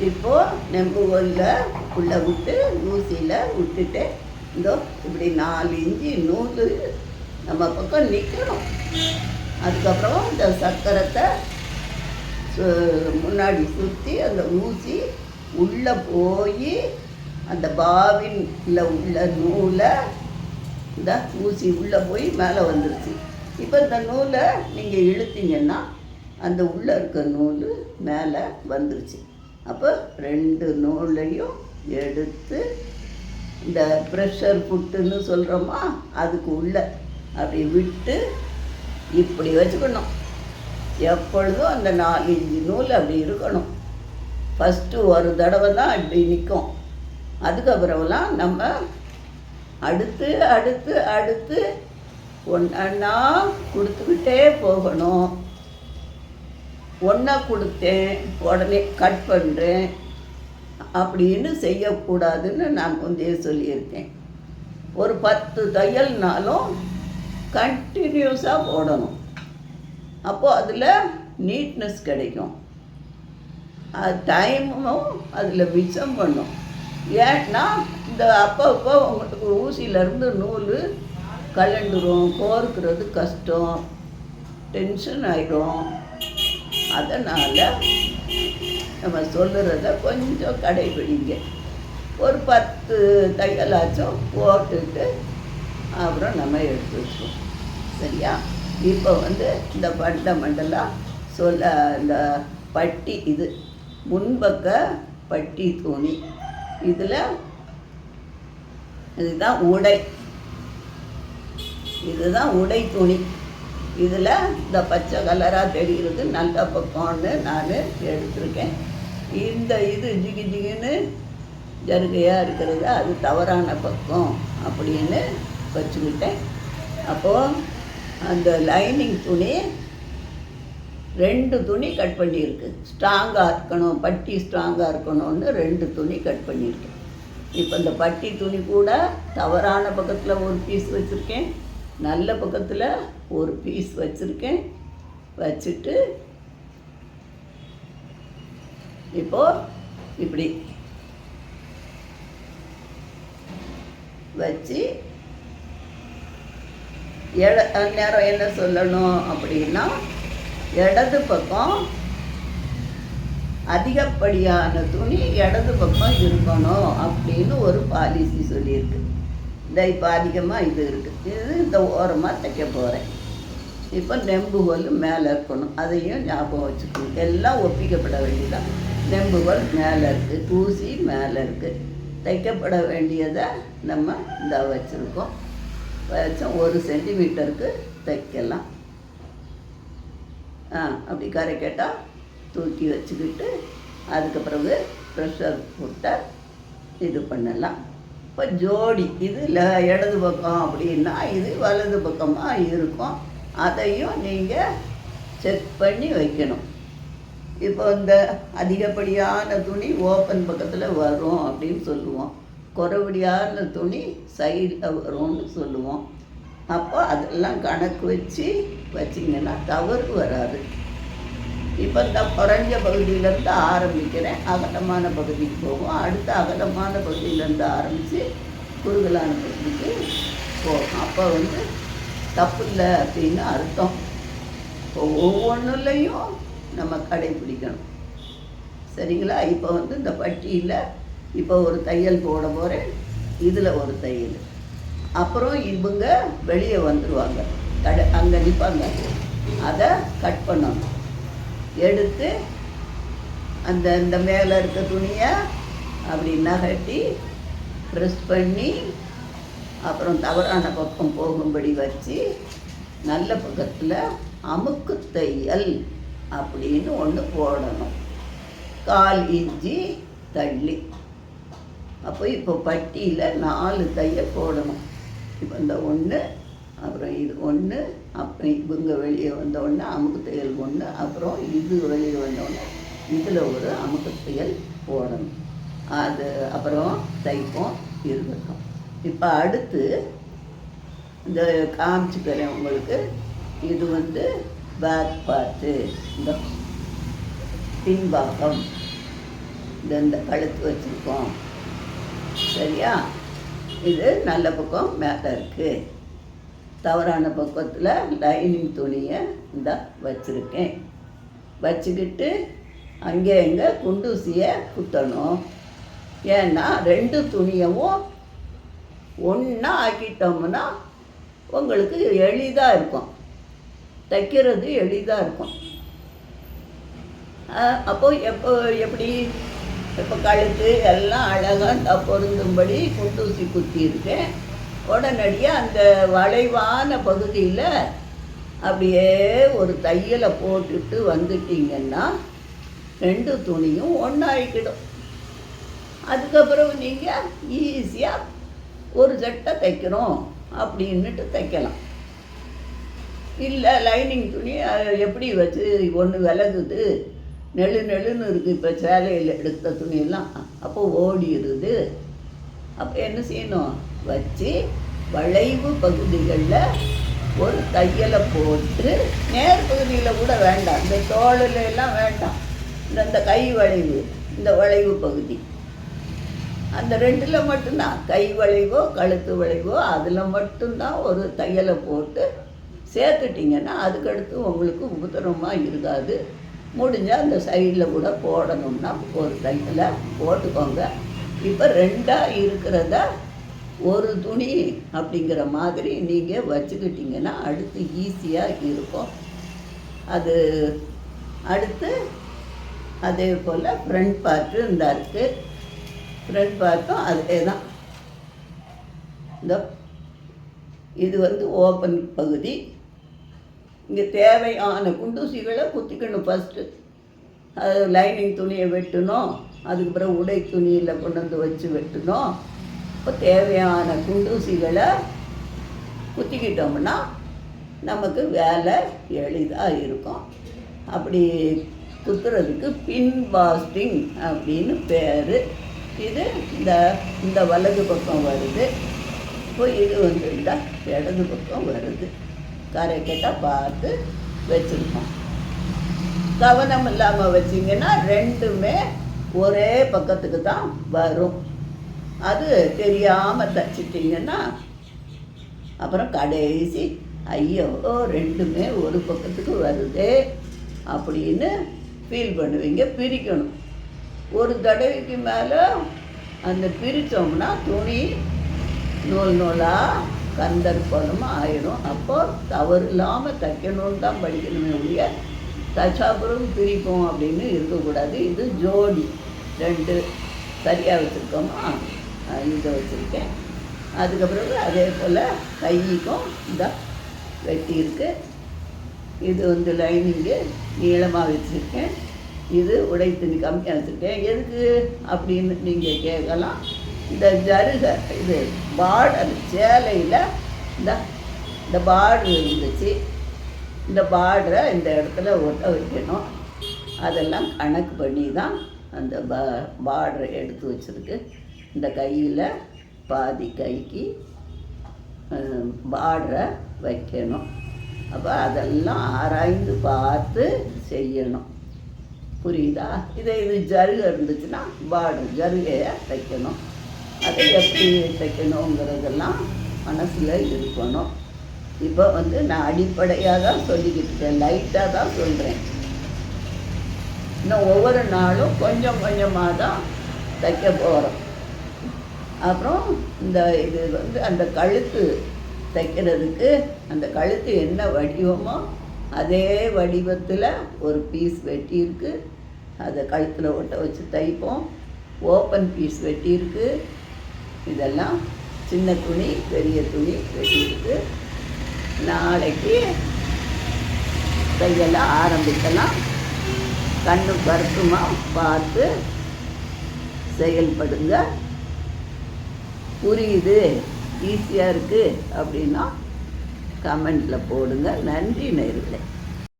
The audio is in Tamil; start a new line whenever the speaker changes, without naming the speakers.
இப்போது நெம்புகோலில் உள்ளே விட்டு ஊசியில் விட்டுட்டு இதோ இப்படி நாலு இஞ்சி நூல் நம்ம பக்கம் நிற்கணும் அதுக்கப்புறம் இந்த சக்கரத்தை சு- முன்னாடி சுற்றி அந்த ஊசி உள்ளே போய் அந்த பாவின்ல உள்ள நூலை இந்த ஊசி உள்ளே போய் மேலே வந்துருச்சு. இப்போ இந்த நூலை நீங்கள் இழுத்தீங்கன்னா அந்த உள்ளே இருக்க நூல் மேலே வந்துருச்சு. அப்போ ரெண்டு நூலையும் எடுத்து இந்த ப்ரெஷர் புட்டுன்னு சொல்கிறோமா அதுக்கு உள்ள அப்படி விட்டு இப்படி வச்சுக்கணும். எப்பொழுதும் அந்த நாலஞ்சு நூல் அப்படி இருக்கணும். ஃபஸ்ட்டு ஒரு தடவை தான் இப்படி நிற்கும். அதுக்கப்புறம்லாம் நம்ம அடுத்து அடுத்து அடுத்து ஒன்றா கொடுத்துக்கிட்டே போகணும். ஒன்றா கொடுத்தேன் உடனே கட் பண்ணுறேன் அப்படின்னு செய்யக்கூடாதுன்னு நான் முந்தைய சொல்லியிருக்கேன். ஒரு பத்து தையல்னாலும் கண்டினியூஸாக போடணும். அப்போது அதில் நீட்னஸ் கிடைக்கும். டைமும் அதில் மிச்சம் பண்ணும். ஏன்னா இந்த அப்பப்போ உங்களுக்கு ஊசியிலேருந்து நூல் கலண்டுரும் கோர்க்கிறது கஷ்டம் டென்ஷன் ஆகிடும் அதனால் நம்ம சொல்லுறத கொஞ்சம் கடைபிடிங்க. ஒரு பத்து தையலாச்சும் போட்டுட்டு அப்புறம் நம்ம எடுத்துருக்கோம் சரியா? இப்போ வந்து இந்த பண்டமண்டலம் சொல்ல இந்த பட்டி இது முன்பக்க பட்டி துணி. இதில் இதுதான் உடை. இதுதான் உடை துணி. இதில் இந்த பச்சை கலராக தெரிகிறது நல்ல பக்கம்னு நான் எடுத்திருக்கேன். இந்த இது ஜிகி ஜிகின்னு ஜருகையாக இருக்கிறது அது தவறான பக்கம் அப்படின்னு வச்சுக்கிட்டேன். அப்போது அந்த லைனிங் துணி ரெண்டு துணி கட் பண்ணியிருக்கு. ஸ்ட்ராங்காக இருக்கணும் பட்டி ஸ்ட்ராங்காக இருக்கணும்னு ரெண்டு துணி கட் பண்ணியிருக்கேன் இப்போ இந்த பட்டி துணி கூட தவறான பக்கத்தில் ஒரு பீஸ் வச்சுருக்கேன். நல்ல பக்கத்தில் ஒரு பீஸ் வச்சுருக்கேன். வச்சுட்டு இப்போ இப்படி வச்சு எட நேரம் என்ன சொல்லணும் அப்படின்னா இடது பக்கம் அதிகப்படியான துணி இடது பக்கம் இருக்கணும் அப்படின்னு ஒரு பாலிசி சொல்லியிருக்கு. இந்த இப்போ அதிகமாக இது இருக்குது இது இந்த ஓரமாக தைக்க போகிறேன் இப்போ நெம்புகோல் மேலே இருக்கணும். அதையும் ஞாபகம் வச்சுக்கணும். எல்லாம் ஒப்பிக்கப்பட வேண்டியதான் நெம்புகோல் மேலே இருக்குது தூசி மேலே இருக்குது தைக்கப்பட வேண்டியதை நம்ம இந்த வச்சுருக்கோம். வச்சோம் ஒரு சென்டிமீட்டருக்கு தைக்கலாம். ஆ அப்படி கரை கேட்டால் தூக்கி வச்சுக்கிட்டு அதுக்கு பிறகு ப்ரெஷர் போட்ட இது பண்ணலாம். இப்போ ஜோடி இது இடது பக்கம் அப்படின்னா இது வலது பக்கமாக இருக்கும். அதையும் நீங்கள் செக் பண்ணி வைக்கணும். இப்போ இந்த அதிகப்படியான துணி ஓப்பன் பக்கத்தில் வரும் அப்படின்னு சொல்லுவோம். குறைபடியான துணி சைடில் வரும்னு சொல்லுவோம். அப்போ அதெல்லாம் கணக்கு வச்சு வச்சிங்கன்னா தவறு வராது. இப்போ இந்த குறைஞ்ச பகுதியிலேருந்து ஆரம்பிக்கிறேன். அகலமான பகுதிக்கு போகும். அடுத்த அகலமான பகுதியிலேருந்து ஆரம்பித்து குறுகலான பகுதிக்கு போகும். அப்போ வந்து தப்பு இல்லை அப்படின்னு அர்த்தம். இப்போ ஒவ்வொன்றுலையும் நம்ம கடைப்பிடிக்கணும். சரிங்களா? இப்போ வந்து இந்த பட்டியில் இப்போ ஒரு தையல் போட போகிறேன் இதில் ஒரு தையல். அப்புறம் இவங்க வெளியே வந்துடுவாங்க கடை அங்கே நிற்பாங்க அதை கட் பண்ணணும். எடுத்து அந்த இந்த மேலே இருக்க துணியை அப்படி நகட்டி ப்ரெஸ் பண்ணி அப்புறம் தவறான பக்கம் போகும்படி வச்சு நல்ல பக்கத்தில் அமுக்கு தையல் அப்படின்னு ஒன்று போடணும். கால் இஞ்சி தள்ளி. அப்போ இப்போ பட்டியில் நாலு தையல் போடணும். இப்போ இந்த ஒன்று அப்புறம் இது ஒன்று அப்போ இவங்க வெளியே வந்த அமுக்கு தையல் ஒன்று அப்புறம் இது வெளியே வந்த இதில் ஒரு அமுக்கு தையல் போடணும். அது அப்புறம் தைப்போம் இருக்கும் இப்போ அடுத்து இந்த காமிச்சுக்கிறேன் உங்களுக்கு. இது வந்து பேக் பார்ட்டு இந்த பின்பாகம். இந்த இந்த கழுத்து வச்சுருக்கோம். சரியா? இது நல்ல பக்கம் மேலே இருக்குது தவறான பக்கத்தில் லைனிங் துணியை இந்த வச்சுருக்கேன். வச்சுக்கிட்டு அங்கே எங்கே குண்டூசியை குத்தணும். ஏன்னா ரெண்டு துணியவும் ஒன்றா ஆக்கிட்டோம்னா உங்களுக்கு எளிதாக இருக்கும். தைக்கிறது எளிதாக இருக்கும். அப்போ எப்போ எப்படி? இப்போ கழுத்து எல்லாம் அழகாக பொருந்தும்படி குண்டூசி குத்தியிருக்கேன். உடனடியாக அந்த வளைவான பகுதியில் அப்படியே ஒரு தையலை போட்டுட்டு வந்துட்டீங்கன்னா ரெண்டு துணியும் ஒன்றாயிக்கிடும் அதுக்கப்புறம் நீங்கள் ஈஸியாக ஒரு சட்டை தைக்கிறோம் அப்படின்னுட்டு தைக்கலாம். இல்லை லைனிங் துணி எப்படி வச்சு ஒன்று விலகுது? நெழு நெழுன்னு இருக்குது இப்போ சேலையில் எடுத்த துணியெல்லாம் அப்போ ஓடிடுது அப்போ என்ன செய்யணும்? வச்சு வளைவு பகுதிகளில் ஒரு தையலை போட்டு நேர் பகுதியில் கூட வேண்டாம். இந்த தோளில் எல்லாம் வேண்டாம். இந்த இந்த கை வளைவு இந்த வளைவு பகுதி. அந்த ரெண்டில் மட்டும்தான். கை வளைவோ கழுத்து வளைவோ அதில் மட்டும்தான் ஒரு தையலை போட்டு சேர்த்துட்டிங்கன்னா அதுக்கடுத்து உங்களுக்கு உபத்திரமாக இருக்காது. முடிஞ்சால் அந்த சைடில் கூட போடணும்னா ஒரு தையலை போட்டுக்கோங்க. இப்போ ரெண்டாக இருக்கிறத? ஒரு துணி அப்படிங்கிற மாதிரி நீங்கள் வச்சுக்கிட்டிங்கன்னா அடுத்து ஈஸியாக இருக்கும். அது அடுத்து அதே போல் ஃப்ரண்ட் பார்ட்டு இந்த இருக்குது ஃப்ரண்ட் பார்ட்டும் அதே தான். இந்த இது வந்து ஓப்பன் பகுதி. இங்கே தேவையான குண்டூசிகளை குத்திக்கணும் ஃபஸ்ட்டு அது லைனிங் துணியை வெட்டணும். அதுக்கு பிறகு உடை துணியில் கொண்டு வந்து வச்சு வெட்டினோம். இப்போ தேவையான குண்டூசிகளை குத்திக்கிட்டோம்னா நமக்கு வேலை எளிதாக இருக்கும். அப்படி குத்துறதுக்கு பின் பாஸ்டிங் அப்படின்னு பேர். இது இந்த இந்த வலது பக்கம் வருது. இப்போ இது வந்து இந்த இடது பக்கம் வருது. கரெக்டாக பார்த்து வச்சுருக்கோம். கவனம் இல்லாமல் வச்சிங்கன்னா ரெண்டுமே ஒரே பக்கத்துக்கு தான் வரும். அது தெரியாமல் தச்சிட்டிங்கன்னா அப்புறம் கடைசி ஐயோ ரெண்டுமே ஒரு பக்கத்துக்கு வருதே அப்படின்னு ஃபீல் பண்ணுவீங்க பிரிக்கணும். ஒரு தடவைக்கு மேலே அந்த பிரித்தோம்னா துணி நூல் நூலாக கந்தர்ப்பணமாக ஆயிடும் அப்போ தவறு இல்லாமல் தைக்கணும்னு தான் படிக்கணுமே ஒழிய தச்சாபுரம் பிரிப்போம் அப்படின்னு இருக்கக்கூடாது. இது ஜோடி. ரெண்டு சரியாக வச்சுருக்கோமா. இதை வச்சுருக்கேன். அதுக்கப்புறம் அதே போல் கைக்கும் இந்த வெட்டி இருக்கு இது வந்து லைனிங்கு நீளமாக வச்சுருக்கேன். இது உடை துணி கம்மியாக வச்சுருக்கேன். எதுக்கு அப்படின்னு நீங்கள் கேட்கலாம். இந்த ஜருக இது பார்டர் சேலையில் இந்த இந்த பார்டர் இருந்துச்சு. இந்த பார்டரை இந்த இடத்துல ஒட்ட வைக்கணும். அதெல்லாம் கணக்கு பண்ணி தான் அந்த பா பார்டரை எடுத்து வச்சுருக்கு. இந்த கையில் பாதி கைக்கு பார்டரை வைக்கணும். அப்போ அதெல்லாம் ஆராய்ந்து பார்த்து செய்யணும். புரியுதா? இதே இது ஜருக இருந்துச்சுன்னா பார்டர் ஜருகையை தைக்கணும். அதை எப்படி தைக்கணுங்கிறதெல்லாம் மனசில் இருக்கணும். இப்போ வந்து நான் அடிப்படையாக தான் சொல்லிக்கிட்டு இருக்கேன். லைட்டாக தான் சொல்கிறேன் இன்னும் ஒவ்வொரு நாளும் கொஞ்சம் கொஞ்சமாக தான் தைக்க போகிறோம் அப்புறம் இந்த இது வந்து அந்த கழுத்து தைக்கிறதுக்கு அந்த கழுத்து என்ன வடிவமோ அதே வடிவத்தில் ஒரு பீஸ் வெட்டியிருக்கு. அதை கழுத்தில் ஒட்ட வச்சு தைப்போம். ஓப்பன் பீஸ் வெட்டியிருக்கு. இதெல்லாம் சின்ன துணி பெரிய துணி வெட்டியிருக்கு. நாளைக்கு தையலை ஆரம்பிக்கலாம். கண்ணு கருத்துமா பார்த்து செயல்படுங்க. புரியுது? ஈஸியாக இருக்குது அப்படின்னா கமெண்டில் போடுங்க. நன்றி நேர்களே.